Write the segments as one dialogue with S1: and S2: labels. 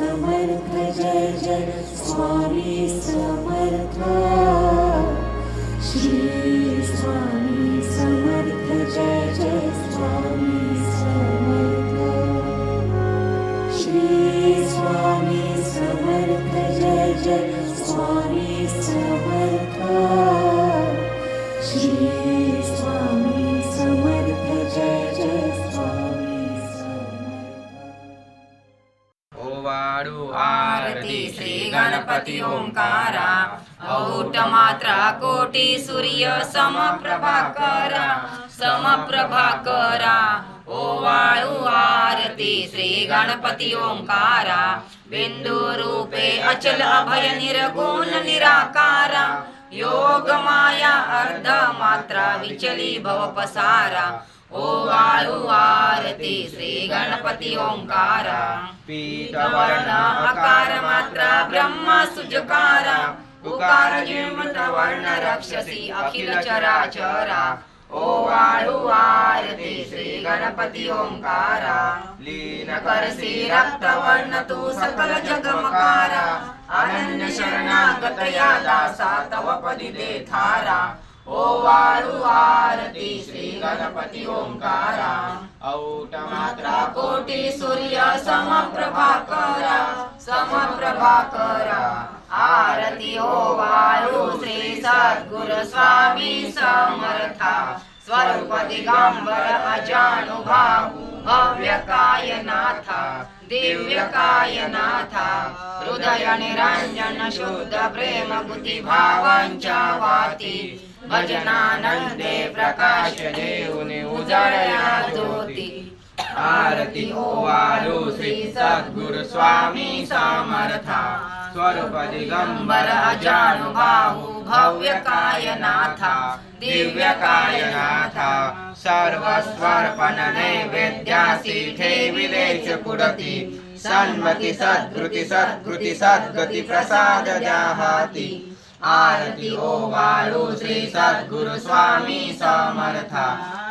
S1: समर्थ जय जय स्वामी समर्थ. श्री
S2: गणपती ओंकारा। औट मात्रा कोटी सूर्य समप्रभाकरा समप्रभाकरा ओवाळू आरती श्री गणपती ओंकारा। बिंदू रूपे अचल अभय निर्गुण निराकारा। योग माया अर्ध मात्रा विचली भव ओ ओवाळू श्री गणपती ओंकार। वर्ण अकार मात्रा ब्रह्म सुजकारा। उकार जिमत वर्ण रक्षसी अखिल चराचरा। ओ आरती श्री गणपती ओंकारा।
S3: लीन
S2: करसी रक्त वर्ण तू सकल जगमकारा। अनन्य शरणागत दासा तव पदी दे थारा। ओवाळू आरती श्री गणपती ओंकारा।
S3: औट
S2: मात्रा कोटी सूर्य समप्रभा करा समप्रभा करा आरती हो ओवाळू श्री सद्गुरु स्वामी समर्था। स्वरूप दिगंबर अजानुभाऊ भव्य कायनाथा दिव्य कायनाथा। हृदय निरंजन शुद्ध प्रेम बुद्धी भावांच्या वाती। भजनानंदे प्रकाश देऊने उजाडया ज्योती।
S3: आरती ओवाळू श्री सद्गुरु स्वामी समर्था। स्वरूप दिगंबर
S2: अजानुभाऊ भव्य कायनाथा।
S3: दिव्य कायनाथा। सर्व स्वर्पण नैवेद्यासी ठेविलेच पुरती। सन्मती सद्कृती सद्कृती सद्गती प्रसाद जाहाती। आरती ओ बाळू श्री सद्गुरु स्वामी समर्था.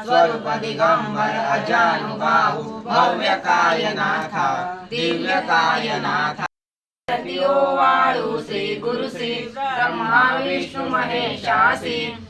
S3: स्वरूप दिगंबर अजानुभाऊ भव्य कायनाथा दिव्य कायनाथा.
S2: आरती ओ बाळू श्री गुरु श्री ब्रह्मा विष्णु महेशासी.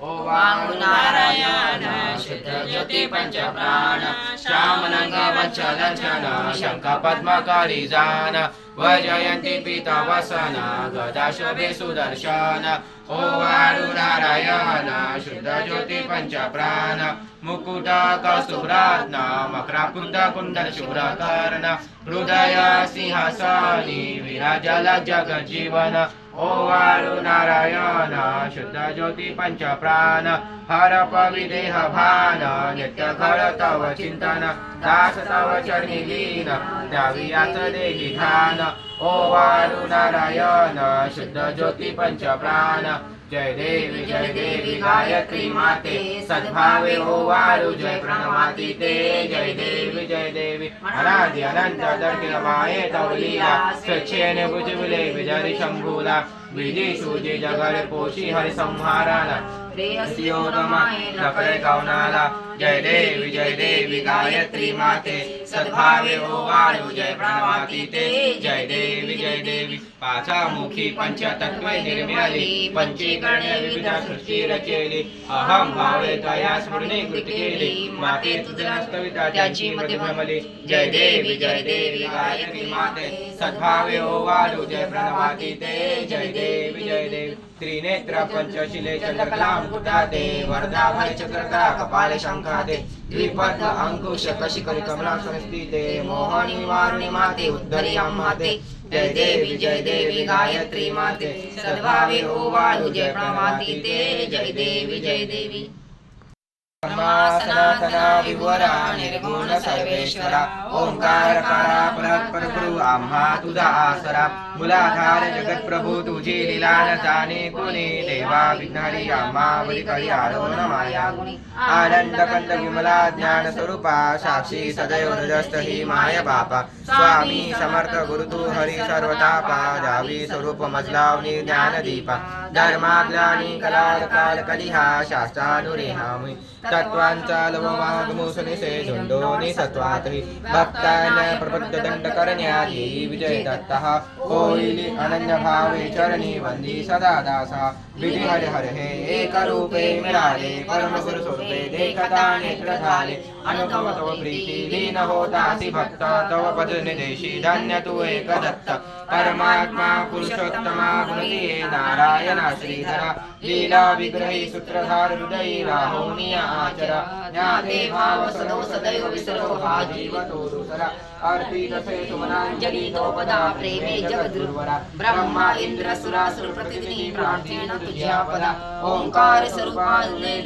S2: ओ वाु नारायण शुद्ध पञ्च प्राण
S3: श्याम पितावसन गदाशुभि सुदर्शन ओ वारुनारायण शुद्ध ज्योति पञ्च प्राण मुकुटा का सु मकरा कुन्द कुन्द सुभ्रा कर्ण सिंहसानि विरा जल जीवन नारायण शुद्ध ज्योती पंच प्राण हर पविदेह भान नित्य घर तव चिंतन दास तव चरणी लीन द्यावी याच देही ध्यान ओवाळू नारायण शुद्ध ज्योती पंच प्राण जय देवी जय देवी गायत्री माते सद्भावे हो वारु जय प्रणवाती ते जय देवी जय देवी अनादि अनंत दर्शिल माये तव लीला स्वच्छेने भुजविले विजरी शंभूला विधी सुजी जगरे पोषी हरि संहाराला। नकळे कावनाला। जय देवी जय देवी गायत्री माते। सद्भावे हो ओवाळू जय प्रणवाती ते। जय देवी जय देवी। पाचामुखी पंचतत्वे निर्मिली। पंचीकरणे विविध सृष्टी रचेली। अहम भावे तया स्मरणे कृती केली। माते तुझला कविता त्याची मती भ्रमली। जय देवी जय देवी गायत्री माते। सद्भावे हो ओवाळू जय प्रणवाती ते। जय देवी जय देवी। त्रिनेत्र पंचशिले चंद्रकला मुकुटाते वरदा भय चक्रकला कपाले शंखा दे अंकुश कशिकरी कमला संस्थिते मोहनी वारुणी माते उद्धरी माते। जय देवी जय देवी गायत्री माते। सद्भावे ओवाळू जय प्रणवाती ते जय देवी जय देवी। ब्रह्मा सनातना विवरा निर्गुण सर्वेश्वरा। ओंकार काळा परत परगुरु आम्हा तुझा आसरा मुलाधार जगत प्रभू तुझी लीला न जाणे कोणी देवा विघ्नारी आम्हा बलिकरी आलो न माया गुणी आनंद कंद विमला ज्ञान स्वरूपा साक्षी सदैव हृदस्थ ही माय बापा स्वामी समर्थ गुरु तू हरी सर्वतापा। जावी स्वरूप मजलावनी ज्ञान दीपा धर्माज्ञानी कला काल कलिहा शास्त्रानुरेहा तत्त्वाञ्चालवमागमोसनिषे झुण्डोनि सत्त्वातहि भक्ताय प्रबद्धदण्डकरण्याधि विजयदत्तः। कोयिलि अनन्यभावे चरणे वन्दि सदा दासः विधिहरिहरहे एकरूपे मिराले परमसुरसुरते देखता नेत्रधाले अनुभव तव प्रीती लीन होतासी भक्त तव भजन देशी धन्य तू एक दत्त परमात्मा पुरुषोत्तमा गुणतीये नारायण श्रीधरा। लीला विग्रही सूत्रधार हृदयी राहोनी आचर। ज्ञाते भाव सदो सदैव विसरो हा जीव तो दुसरा आरती तसे सुमनांजली तो प्रेमे जगद्गुरुवरा। ब्रह्मा इंद्र सुरासुर प्रतिदिनी प्रार्थेन तुझ्या पदा ओंकार स्वरूपा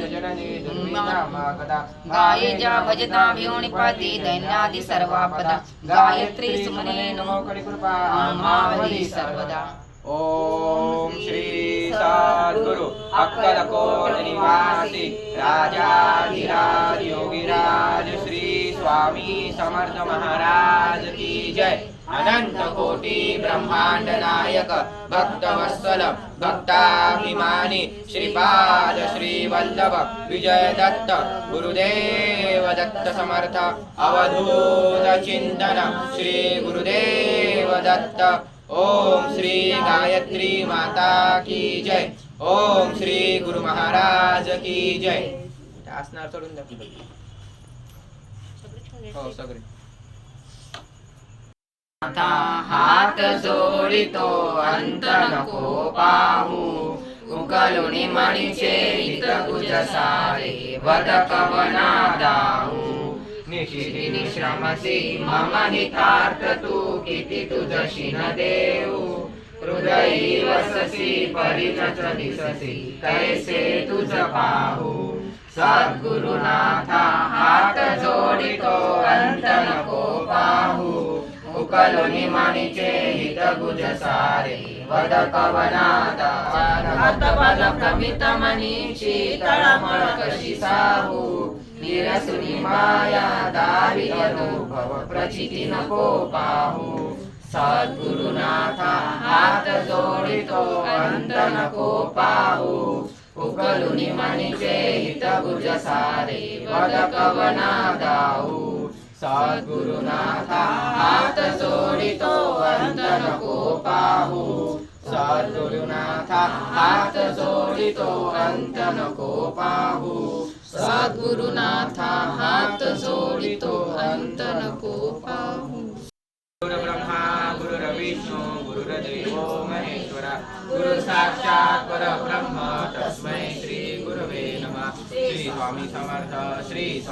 S3: जननी दुर्मिनामा कदा
S2: गाये ज्या भजता भिवणिपती दैन्यादि सर्वापदा। गायत्री सुमने नमो सर्वदा।
S3: ओम श्री सद्गुरु अक्कलकोट निवासी राजाधिराज योगिराज श्री स्वामी समर्थ महाराज की जय। अनंत कोटी ब्रह्मांड नायक भक्त वत्सल भक्ताभिमानी श्रीपाद श्री वल्लभ विजय दत्त गुरुदेव दत्त समर्थ अवधूत चिंतन श्री गुरुदेव दत्त। ओम श्री गायत्री माता की जय। ओम श्री गुरु महाराज की जय। असणार सोडून द्या. हो सगळे.
S2: आता हात जोडितो अंत नको पाहू. उकलुनी मणीचे हित कुज सारे वद कवना
S3: निशिती
S2: निश्रमसी मम हितार्थ तू किती तुझशी न देऊ. हृदयी वससी परिणत दिससी कैसे तुझ पाहू. सद्गुरुनाथा हात जोडितो अंत नको उकलुनी मणीचे हित गुज सारे वद कवनादा हात बल प्रमित मनीची तळमळ कशी साहू? निरसुनी माया दावी अनुभव प्रचिती नको पाहू. सद्गुरुनाथा हात जोडितो अंत नको पाहू. उकलुनी मणीचे हित गुज सारे वद कवना दाऊ सद्गुरुनाथा हात जोडितो अंत नको पाहू सद्गुरुनाथा हात जोडितो अंत नको पाहू सद्गुरुनाथा हात जोडितो अंत नको पाहू
S3: गुरुब्रह्मा गुरुरविष्णु गुरु विष्णू महेश्वरा गुरु साक्षात परब्रह्म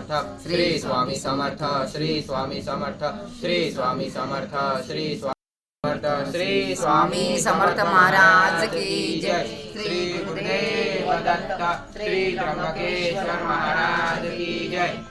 S3: समर्थ। श्री स्वामी समर्थ, श्री स्वामी समर्थ, श्री स्वामी समर्थ, श्री स्वामी समर्थ। श्री
S2: स्वामी समर्थ महाराज की जय।
S3: श्री गुरुदेव दत्त, श्री त्र्यंबकेश्वर महाराज की जय।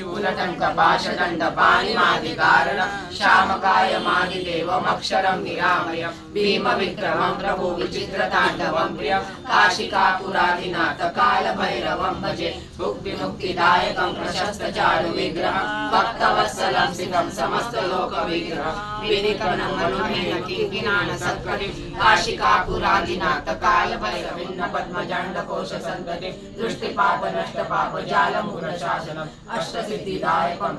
S3: शूलदण्डपाशदण्ड पाणिमादिकारणं श्यामकायमादिदेवमक्षरं निरामयं भीमविक्रमं प्रभु विचित्रताण्डवं प्रियं काशिकापुरादिनाथ कालभैरवं भजे मुक्तिमुक्तिदायकं प्रशस्तचारुविग्रहं भक्तवत्सलं सिकं समस्तलोकविग्रहं विनिकरणं मनुमेन किङ्किणान सत्कटिं काशिकापुरादिनाथ कालभैरविन्न पद्मजाण्डकोश सन्ततिं दृष्टिपापनष्टपापजालमूलशासनम् अष्ट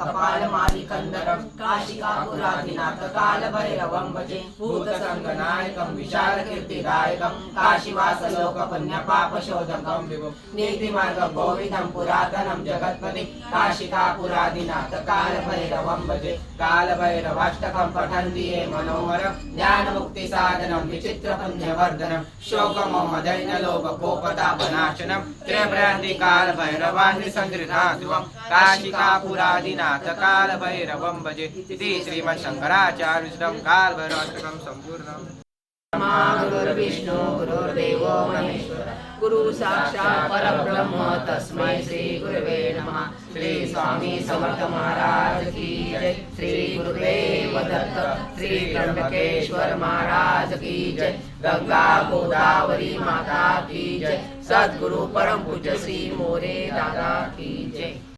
S3: कपालमादिकन्दरं काशिकापुरादिनाथ कालभैरवं भजे भूतसङ्गनायकं विशालकीर्तिदायकं काशीवासलोकपुण्यपापशोधकं विभुं नीतिमार्गं गोविदं पुरातनं जगत्पति काशिकापुरादिनाथ कालभैरवं भजे कालभैरवाष्टकं पठन्ति ये मनोहरं ज्ञानमुक्तिसाधनं विचित्रपुण्यवर्धनं शोकमोहदैन्यलोभकोपतापनाशनं त्रिभ्रान्ति कालभैरवान्नि सन्दृढा कालभैरवं भजे इति श्रीमच्छङ्कराचार्यं कालभैरवाष्टकं सम्पूर्णम्।
S2: गुरुर्विष्णु गुरुर्देवो महेश्वर। गुरु साक्षात् परब्रह्म तस्मै श्री गुरवे नमः। श्री स्वामी समर्थ महाराज की जय। श्री गुरुदेव दत्त श्री त्र्यंबकेश्वर महाराज की जय। गंगा गोदावरी माता की जय। सद्गुरु परम पूज्य श्री मोरे दादा की जय।